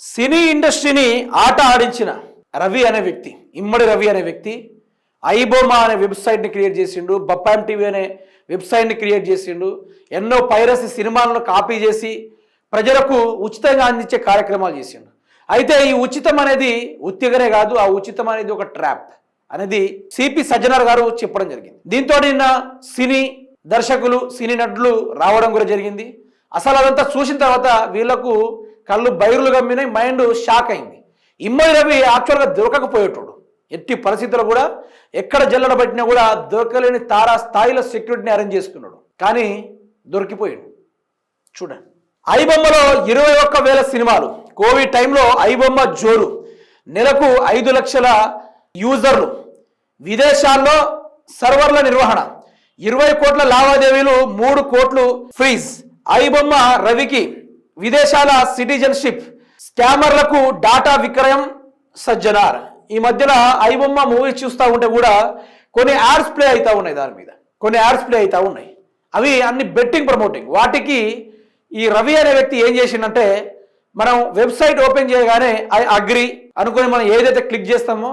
సినీ ఇండస్ట్రీని ఆట ఆడించిన రవి అనే వ్యక్తి ఇమ్మడి రవి అనే వ్యక్తి ఐబోమా అనే వెబ్సైట్ని క్రియేట్ చేసిండు బప్పాం టీవీ అనే వెబ్సైట్ని క్రియేట్ చేసిండు ఎన్నో పైరసీ సినిమాలను కాపీ చేసి ప్రజలకు ఉచితంగా అందించే కార్యక్రమాలు చేసిండు. అయితే ఈ ఉచితం అనేది ఉత్తిగనే కాదు ఆ ఉచితం అనేది ఒక ట్రాప్ అనేది సిపి సజ్జనార్ గారు చెప్పడం జరిగింది. దీంతో నిన్న సినీ దర్శకులు సినీ నటులు రావడం కూడా జరిగింది. అసలు అదంతా చూసిన తర్వాత వీళ్ళకు కళ్ళు బైరులు గమ్మినాయి మైండ్ షాక్ అయింది. ఇమ్మడి రవి యాక్చువల్గా దొరకకపోయేటోడు. ఎట్టి పరిస్థితుల్లో కూడా ఎక్కడ జల్లడ పట్టినా కూడా దొరకలేని తారా స్థాయిలో సెక్యూరిటీని అరేంజ్ చేసుకున్నాడు. కానీ దొరికిపోయాడు. చూడండి. ఐబొమ్మలో ఇరవై ఒక్క వేల సినిమాలు. కోవిడ్ టైంలో ఐబొమ్మ జోరు. నెలకు ఐదు లక్షల యూజర్లు. విదేశాల్లో సర్వర్ల నిర్వహణ. ఇరవై కోట్ల లావాదేవీలు మూడు కోట్లు ఫ్రీజ్. ఐబొమ్మ రవికి విదేశాల సిటిజన్షిప్ స్కామర్లకు డాటా విక్రయం సజ్జనార్. ఈ మధ్యన ఐబొమ్మ మూవీ చూస్తూ ఉంటే కూడా కొన్ని యాడ్స్ ప్లే అవుతూ ఉన్నాయి దాని మీద. కొన్ని యాడ్స్ ప్లే అవుతూ ఉన్నాయి. అవి అన్ని బెట్టింగ్ ప్రమోటింగ్. వాటికి ఈ రవి అనే వ్యక్తి ఏం చేసిండంటే మనం వెబ్సైట్ ఓపెన్ చేయగానే ఐ అగ్రి అనుకుని మనం ఏదైతే క్లిక్ చేస్తామో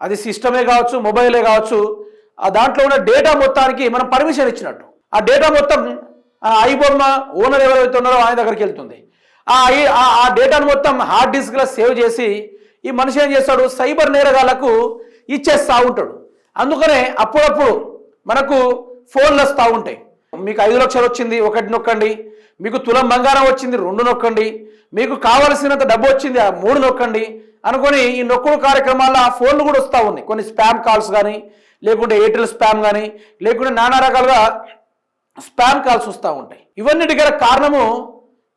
అది సిస్టమే కావచ్చు మొబైలే కావచ్చు ఆ దాంట్లో ఉన్న డేటా మొత్తానికి మనం పర్మిషన్ ఇచ్చినట్టు. ఆ డేటా మొత్తం ఐ బొమ్మ ఓనర్ ఎవరైతే ఉన్నారో ఆయన దగ్గరికి వెళ్తుంది. ఆ ఐ- ఆ- ఆ డేటాను మొత్తం హార్డ్ డిస్క్లో సేవ్ చేసి ఈ మనిషి ఏం చేస్తాడు? సైబర్ నేరగాళ్ళకు ఇచ్చేస్తూ ఉంటాడు. అందుకనే అప్పుడప్పుడు మనకు ఫోన్లు వస్తూ ఉంటాయి. మీకు ఐదు లక్షలు వచ్చింది ఒకటి నొక్కండి. మీకు తులం బంగారం వచ్చింది రెండు నొక్కండి. మీకు కావలసినంత డబ్బు వచ్చింది ఆ మూడు నొక్కండి. అనుకొని ఈ నొక్కుడు కార్యక్రమాల్లో ఆ ఫోన్లు కూడా వస్తూ ఉన్నాయి. కొన్ని స్పామ్ కాల్స్ కానీ లేకుంటే ఎయిర్టెల్ స్పామ్ కానీ లేకుంటే నానా రకాలుగా స్పామ్ కాల్స్ వస్తూ ఉంటాయి. ఇవన్నిటి గల కారణము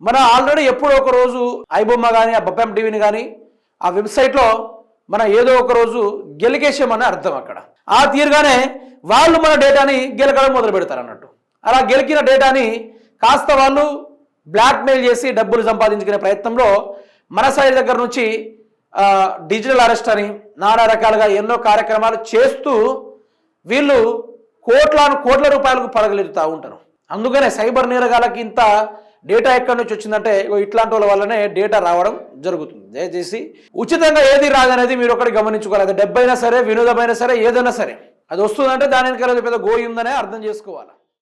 మన ఆల్రెడీ ఎప్పుడో ఒక రోజు ఐబొమ్మ కానీ ఆ బొబ్బెం టీవీని కానీ ఆ వెబ్సైట్లో మనం ఏదో ఒక రోజు గెలికేసామని అర్థం అక్కడ. ఆ తీరుగానే వాళ్ళు మన డేటాని గెలకడం మొదలు పెడతారు అన్నట్టు. అలా గెలికిన డేటాని కాస్త వాళ్ళు బ్లాక్మెయిల్ చేసి డబ్బులు సంపాదించుకునే ప్రయత్నంలో మన సైడ్ దగ్గర నుంచి డిజిటల్ అరెస్ట్ అని నానా రకాలుగా ఎన్నో కార్యక్రమాలు చేస్తూ వీళ్ళు కోట్లాను కోట్ల రూపాయలకు పడగలుగుతూ ఉంటారు. అందుకనే సైబర్ నేరగాళ్ళకి ఇంత డేటా ఎక్కడి నుంచి వచ్చిందంటే ఇట్లాంటి వాళ్ళ వల్లనే డేటా రావడం జరుగుతుంది. దయచేసి ఉచితంగా ఏది రాదనేది మీరు ఒకటి గమనించుకోవాలి. అది డబ్బైనా సరే వినోదమైనా సరే ఏదైనా సరే. అది వస్తుందంటే దాని వెనకాల పెద్ద గోయి ఉందనే అర్థం చేసుకోవాలి?